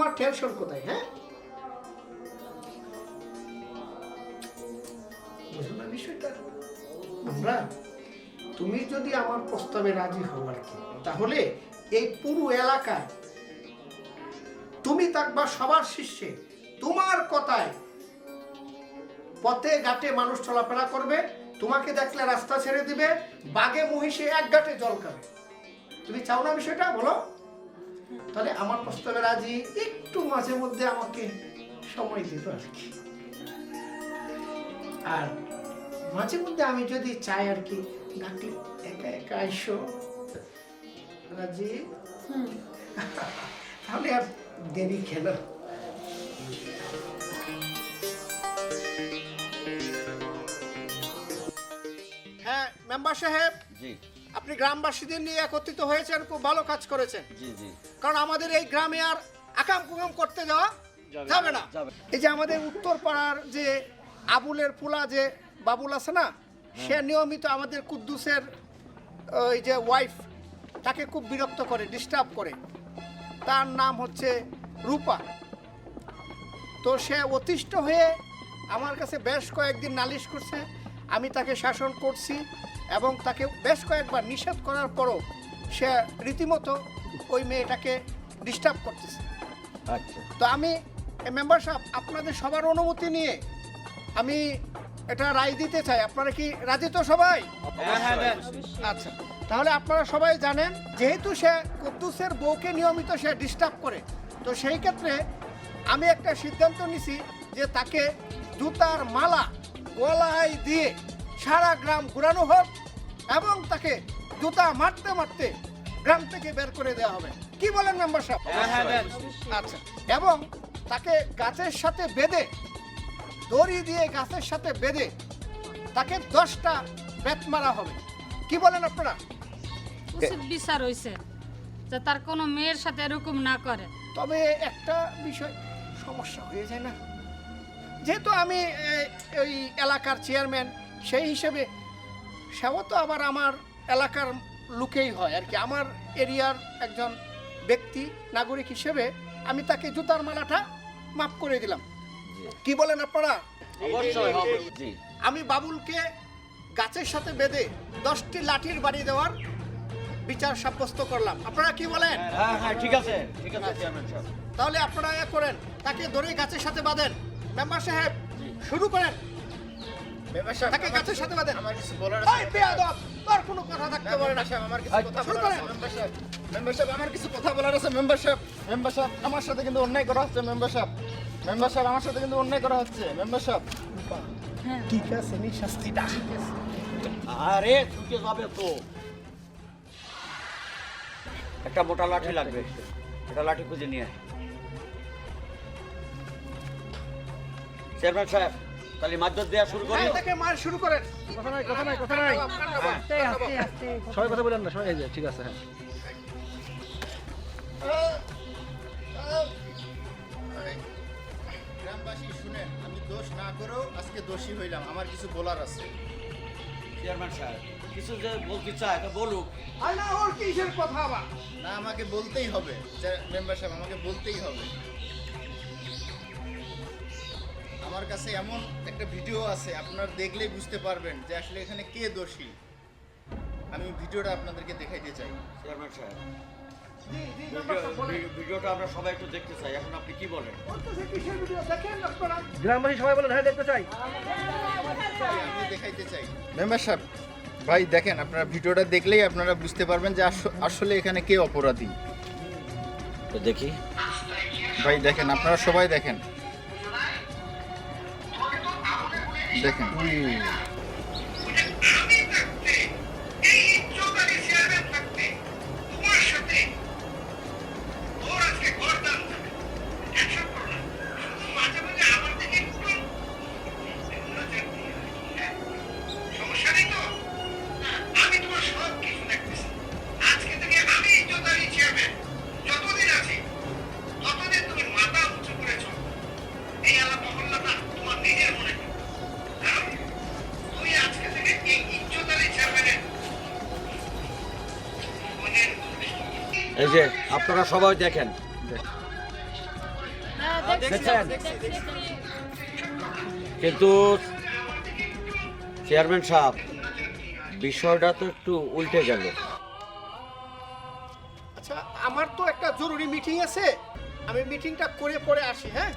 তোমার টেনশন কোথায় হ্যাঁ? বিষয়টা? তুমি যদি আমার প্রস্তাবে রাজি হও আর কি, তাহলে এই পুরো এলাকায় তুমি থাকবা সবার শীর্ষে। তোমার কথায় পথে ঘাটে মানুষ চলাফেরা করবে, তোমাকে দেখলে রাস্তা ছেড়ে দিবে বাগে মহিষে এক ঘাটে জল খাবে। তুমি চাও না বিষয়টা? বলো। তাহলে আমার প্রস্তাবে রাজি একটু মাঝে মধ্যে আমাকে সময় দিত আর কি। আর মাঝে মধ্যে আমি যদি চাই আর কি ডাকলে একা একা আইসো রাজি? তাহলে আর দেরি কেন? হ্যাঁ মেম্বার সাহেব। জি। আপনি গ্রামবাসীদের নিয়ে একত্রিত হয়েছেন খুব ভালো কাজ করেছেন। জি জি। কারণ আমাদের এই গ্রামে আর আকাম কুকাম করতে যাওয়া যাবে না এই যে আমাদের উত্তর পাড়ার যে আবুলের পোলা যে বাবুল আছে না সে নিয়মিত আমাদের কুদ্দুসের ওই যে ওয়াইফ তাকে খুব বিরক্ত করে ডিস্টার্ব করে। তার নাম হচ্ছে রূপা। তো সে অতিষ্ঠ হয়ে আমার কাছে বেশ কয়েকদিন নালিশ করছে আমি তাকে শাসন করছি। এবং তাকে বেশ কয়েকবার নিষেধ করার পরও সে রীতিমতো ওই মেয়েটাকে ডিস্টার্ব করতেছে। আচ্ছা। তো আমি মেম্বার সাহেব আপনাদের সবার অনুমতি নিয়ে আমি এটা রায় দিতে চাই। আপনারা কি রাজি তো সবাই? আচ্ছা তাহলে আপনারা সবাই জানেন যেহেতু সে কুদ্দুসের বউকে নিয়মিত সে ডিস্টার্ব করে তো সেই ক্ষেত্রে আমি একটা সিদ্ধান্ত নিছি যে তাকে জুতার মালা গলায় দিয়ে সারা গ্রাম ঘুরানো হোক এবং তাকে জুতা মারতে মারতে গ্রাম থেকে বের করে দেওয়া হবে। কি বলেন মেম্বার সাহেব? আচ্ছা। এবং তাকে গাছের সাথে বেঁধে দড়ি দিয়ে গাছের সাথে বেঁধে তাকে দশটা বেত মারা হবে। কি বলেন আপনারা? উচিত বিচার হয়েছে যে তার কোনো মেয়ের সাথে এরকম না করে। তবে একটা বিষয় সমস্যা হয়ে যায় না। যেহেতু আমি এই এলাকার চেয়ারম্যান সেই হিসেবে সেও তো আবার আমার এলাকার লোকেই হয় আর কি। আমার এরিয়ার একজন ব্যক্তি নাগরিক হিসেবে আমি তাকে জুতার মালাটা মাফ করে দিলাম। কি বলেন আপনারা? আমি বাবুলকে গাছের সাথে বেঁধে দশটি লাঠির বাড়ি দেওয়ার বিচার সাব্যস্ত করলাম। আপনারা কি বলেন? হ্যাঁ হ্যাঁ ঠিক আছে ঠিক আছে তাহলে আপনারা এ করেন তাকে ধরে গাছের সাথে বাঁধেন। মেম্বার সাহেব শুরু করেন। তাকে গাছের সাথে বাঁধেন। আমার কিছু বলার ওই বেয়াদব তোর কোনো কথা থাকতে পারে না। সাহেব আমার কিছু কথা বলার আছে। মেম্বার সাহেব মেম্বার সাহেব আমার কিছু কথা বলার আছে। মেম্বার সাহেব মেম্বার সাহেব আমার সাথে কিন্তু অন্যায় করা হচ্ছে মেম্বার সাহেব। মেম্বার সাহেব আমার সাথে কিন্তু অন্যায় করা হচ্ছে মেম্বার সাহেব। ঠিক আছে নি শাস্তিটা। আরে ছুটে যাবে তো। একটা মোটা লাঠি লাগবে। একটা লাঠি খুঁজে নিয়ে চেয়ারম্যান সাহেব তাহলে মাধ্যম দেওয়া শুরু করি। হ্যাঁ, তাকে মার শুরু করেন। কথা নাই কথা নাই কথা নাই। সবাই কথা বলেন না সবাই এই যে, ঠিক আছে হ্যাঁ। গ্রামবাসী শুনেন আমি দোষ না করেও আজকে দোষী হইলাম আমার কিছু বলার আছে। চেয়ারম্যান সাহেব কিছু যে বলতে চায় তা বলুক। আর না ওর কিসের কথা আবার? না আমাকে বলতেই হবে। মেম্বার সাহেব আমাকে বলতেই হবে। আমার কাছে এমন একটা ভিডিও আছে আপনারা দেখলেই বুঝতে পারবেন যে আসলে এখানে কে দোষী। আমি ভিডিওটা আপনাদেরকে দেখাইতে চাই। চেয়ারম্যান সাহেব ভিডিওটা আমরা সবাই একটু দেখতে চাই। এখন আপনি কি বলেন? ওর কাছে কিসের ভিডিও? দেখেন আপনারা গ্রামবাসী সবাই বলেন হ্যাঁ দেখতে চাই। আমি দেখাইতে চাই। মেম্বার সাহেব ভাই দেখেন আপনারা ভিডিওটা দেখলেই আপনারা বুঝতে পারবেন যে আস- আসলে এখানে কে অপরাধী। তো দেখি। ভাই দেখেন আপনারা সবাই দেখেন। দেখেন এই যে আপনারা সবাই দেখেন হ্যাঁ, দেখছেন? কিন্তু চেয়ারম্যান সাহেব বিষয়টা তো একটু উল্টে গেল আচ্ছা আমার তো একটা জরুরি মিটিং আছে আমি মিটিংটা করে পরে আসি হ্যাঁ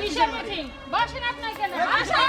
কিসের মিটিং? বসেন আপনার কেন? আসেন।